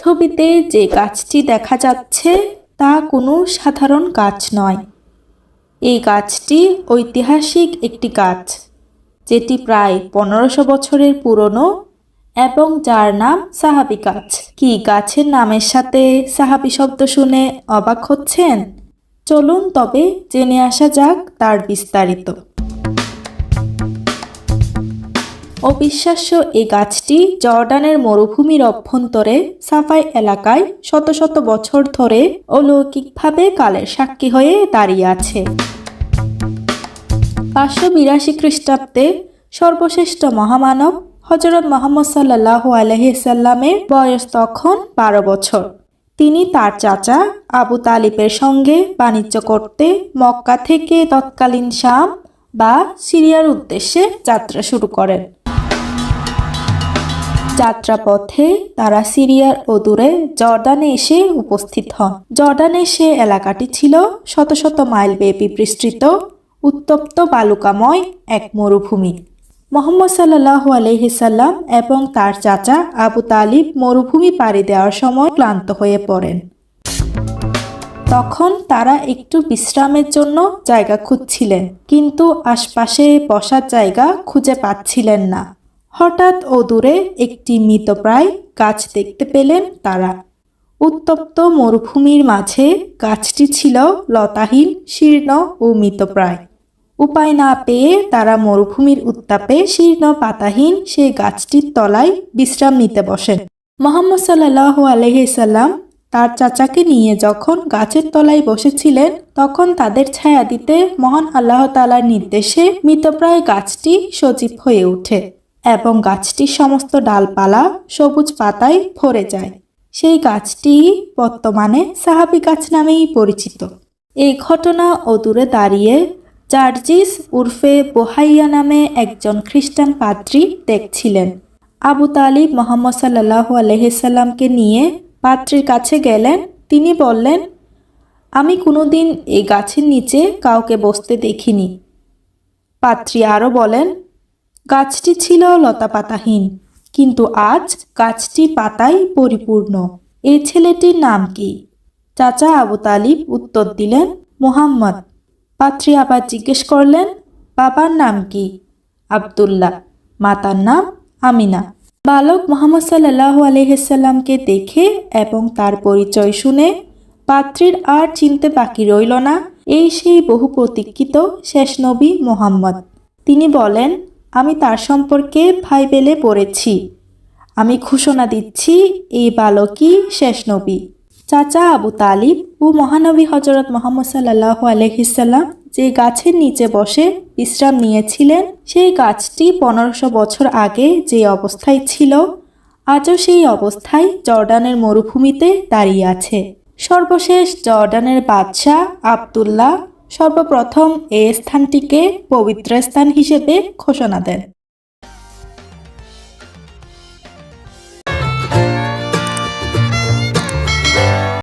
ছবিতে যে গাছটি দেখা যাচ্ছে তা কোনো সাধারণ গাছ নয়। এই গাছটি ঐতিহাসিক একটি গাছ, যেটি প্রায় পনেরোশো বছরের পুরনো এবং যার নাম সাহাবি গাছ। কি গাছের নামের সাথে সাহাবি শব্দ শুনে অবাক হচ্ছেন? চলুন তবে জেনে আসা যাক তার বিস্তারিত। অবিশ্বাস্য এই গাছটি জর্ডানের মরুভূমির অভ্যন্তরে সাফাই এলাকায় শত শত বছর ধরে অলৌকিকভাবে কালের সাক্ষী হয়ে দাঁড়িয়ে আছে। পাঁচশো বিরাশি খ্রিস্টাব্দে সর্বশ্রেষ্ঠ মহামানব হজরত মোহাম্মদ সাল্লাহ আলহিসাল্লামের বয়স তখন বারো বছর। তিনি তার চাচা আবু তালিবের সঙ্গে বাণিজ্য করতে মক্কা থেকে তৎকালীন শাম বা সিরিয়ার উদ্দেশ্যে যাত্রা শুরু করেন। যাত্রাপথে তারা সিরিয়ার অদূরে জর্ডানে এসে উপস্থিত হন। জর্ডানে সে এলাকাটি ছিল শত শত মাইল ব্যাপী বিস্তৃত, উত্তপ্ত বালুকাময় এক মরুভূমি। মোহাম্মদ সাল্লাহ আলহিসাল্লাম এবং তার চাচা আবু তালিব মরুভূমি পাড়ি দেওয়ার সময় ক্লান্ত হয়ে পড়েন। তখন তারা একটু বিশ্রামের জন্য জায়গা খুঁজছিলেন, কিন্তু আশপাশে বসার জায়গা খুঁজে পাচ্ছিলেন না। হঠাৎ ও দূরে একটি মৃতপ্রায় গাছ দেখতে পেলেন তারা। উত্তপ্ত মরুভূমির মাঝে গাছটি ছিল লতাহীন, শীর্ণ ও মৃতপ্রায়। উপায় না পেয়ে তারা মরুভূমির উত্তাপে শীর্ণ, পাতাহীন সেই গাছটির তলায় বিশ্রাম নিতে বসেন। মোহাম্মদ সাল্লাহ আলহিসাল্লাম তার চাচাকে নিয়ে যখন গাছের তলায় বসেছিলেন, তখন তাদের ছায়া দিতে মহান আল্লাহ তালার নির্দেশে মৃতপ্রায় গাছটি সজীব হয়ে ওঠে। এবং গাছটির সমস্ত ডালপালা সবুজ পাতায় ভরে যায়। সেই গাছটি বর্তমানে সাহাবি গাছ নামেই পরিচিত। এই ঘটনা অদূরে দাঁড়িয়ে জার্জিস উর্ফে বোহাইয়া নামে একজন খ্রিস্টান পাত্রী দেখছিলেন। আবু তালিব মোহাম্মদ সাল্লাহ আলহিসাল্লামকে নিয়ে পাত্রীর কাছে গেলেন। তিনি বললেন, আমি কোনোদিন এই গাছের নিচে কাউকে বসতে দেখিনি। পাত্রী আরও বলেন গাছটি ছিল লতাপাতাহীন, কিন্তু আজ গাছটি পাতায় পরিপূর্ণ। এই ছেলেটির নাম কি? চাচা আবু তালিব উত্তর দিলেন, মোহাম্মদ। পাত্রী আবার জিজ্ঞেস করলেন, বাবার নাম কি? আবদুল্লাহ। মাতার নাম আমিনা। বালক মোহাম্মদ সাল্লাহ আলহিসাল্লামকে দেখে এবং তার পরিচয় শুনে পাত্রীর আর চিনতে বাকি রইল না, এই সেই বহু প্রতীক্ষিত শেষ নবী মোহাম্মদ। তিনি বলেন আমি তার সম্পর্কে ভাই বেলে পড়েছি। আমি ঘোষণা দিচ্ছি, এই বালকই শেষ নবী। চাচা আবু তালিব ও মহানবী হজরত মোহাম্মদ সাল্লাহ আলহিসাল্লাম যে গাছের নিচে বসে বিশ্রাম নিয়েছিলেন, সেই গাছটি পনেরোশো বছর আগে যে অবস্থায় ছিল, আজও সেই অবস্থায় জর্ডানের মরুভূমিতে দাঁড়িয়ে আছে। সর্বশেষ জর্ডানের বাদশাহ আবদুল্লাহ সর্বপ্রথম এ স্থানটিকে পবিত্র স্থান হিসেবে ঘোষণা দেন।